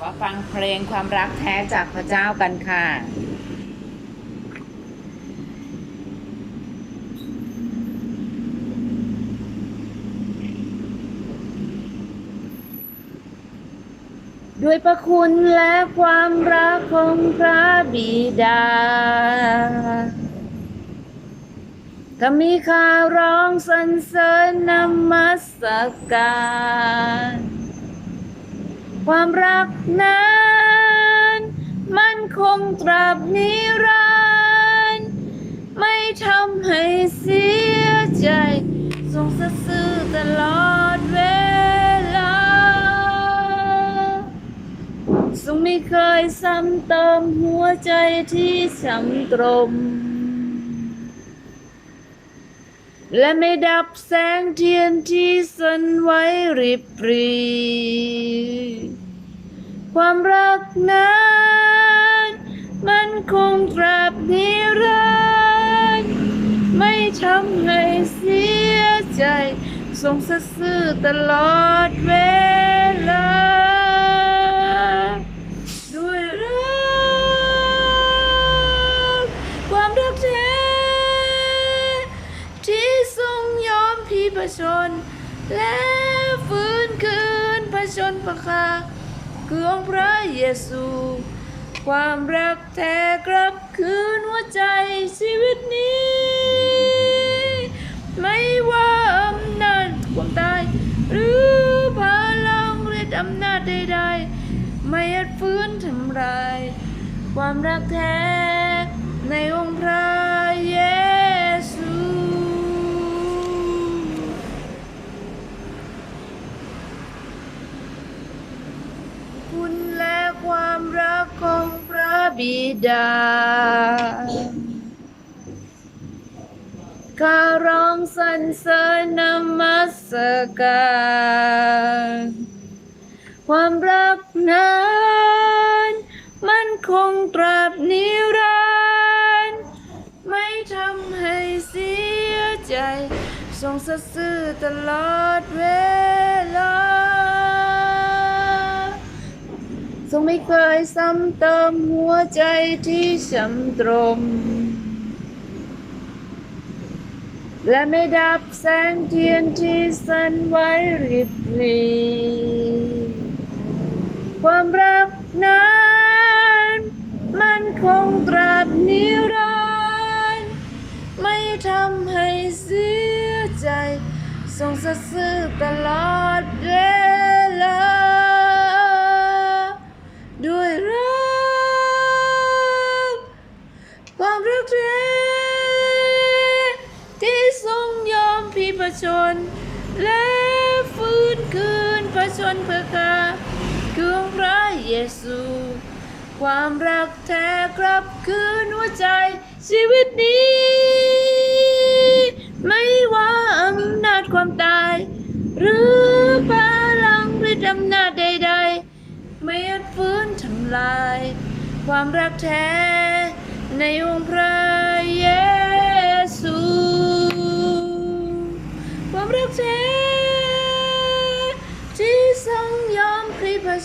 มาฟังเพลงความรักแท้จากพระเจ้ากันค่ะ ด้วยพระคุณและความรักของพระบิดาก็มีข่าร้องสรรเสริญนมัสการ ความรักนั้น มันคงตราบนิรันดร์ไม่ทำให้เสียใจทรงสัตย์ซื่อตลอดเวลาทรงไม่เคยซ้ำเติมหัวใจที่ช้ำตรม และไม่ดับแสงเทียนที่สันไว้ริบรี ความรักนั้นมันคงตราบนิรันดร์ไม่ทำให้เสียใจทรงซื่อตลอดเวลา ด้วยรักความรักแท้ที่ทรงยอมพี่ประชน และฟื้นคืนพระชนประคา คือองค์พระเยซู ความรักแท้กลับคืนหัวใจชีวิตนี้ ไม่ว่าอำนาจความตาย หรือพลังฤทธิ์อำนาจใดๆ ไม่อาจฟื้นทำลาย ความรักแท้ในองค์พระเยซู คุณและความรักของพระ บิดา ข้าร้องสรรเสริญนมัสการความรักนั้นมันคงตราบนิรันดร์ไม่ทำให้เสียใจ ทรงสัตย์ซื่อตลอดเวล งไม่เคยซ้ำเติมหัวใจที่ช้ำตรม และไม่ดับแสงเทียนที่สันไว้ริบหรีความรักนั้น มันคงตราบนิรันดร์ไม่ทำให้เสียใจทรงสัตย์ซื่อตลอด มพิพชน และฟื้นคืนพระชนเพื่อข้าคืองพระเยซู ความรักแท้กลับคืนหัวใจชีวิตนี้ ไม่ว่าอำนาจความตาย หรือพลังฤทธิ์อำนาจใด ๆ ไม่อาจฟื้นทำลาย ความรักแท้ในองค์พระเย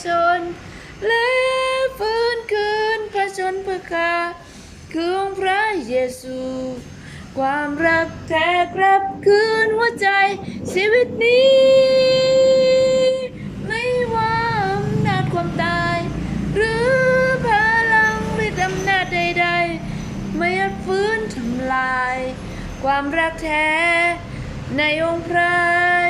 ชน และฟื้นคืนพระชนพื่อข้าคือองค์พระเยซู ความรักแท้กลับคืนหัวใจชีวิตนี้ ไม่ว่าอำนาจความตาย หรือพลังฤทธิอำนาจใดๆ ไม่อาจฟื้นทำลาย ความรักแท้ในองค์พระ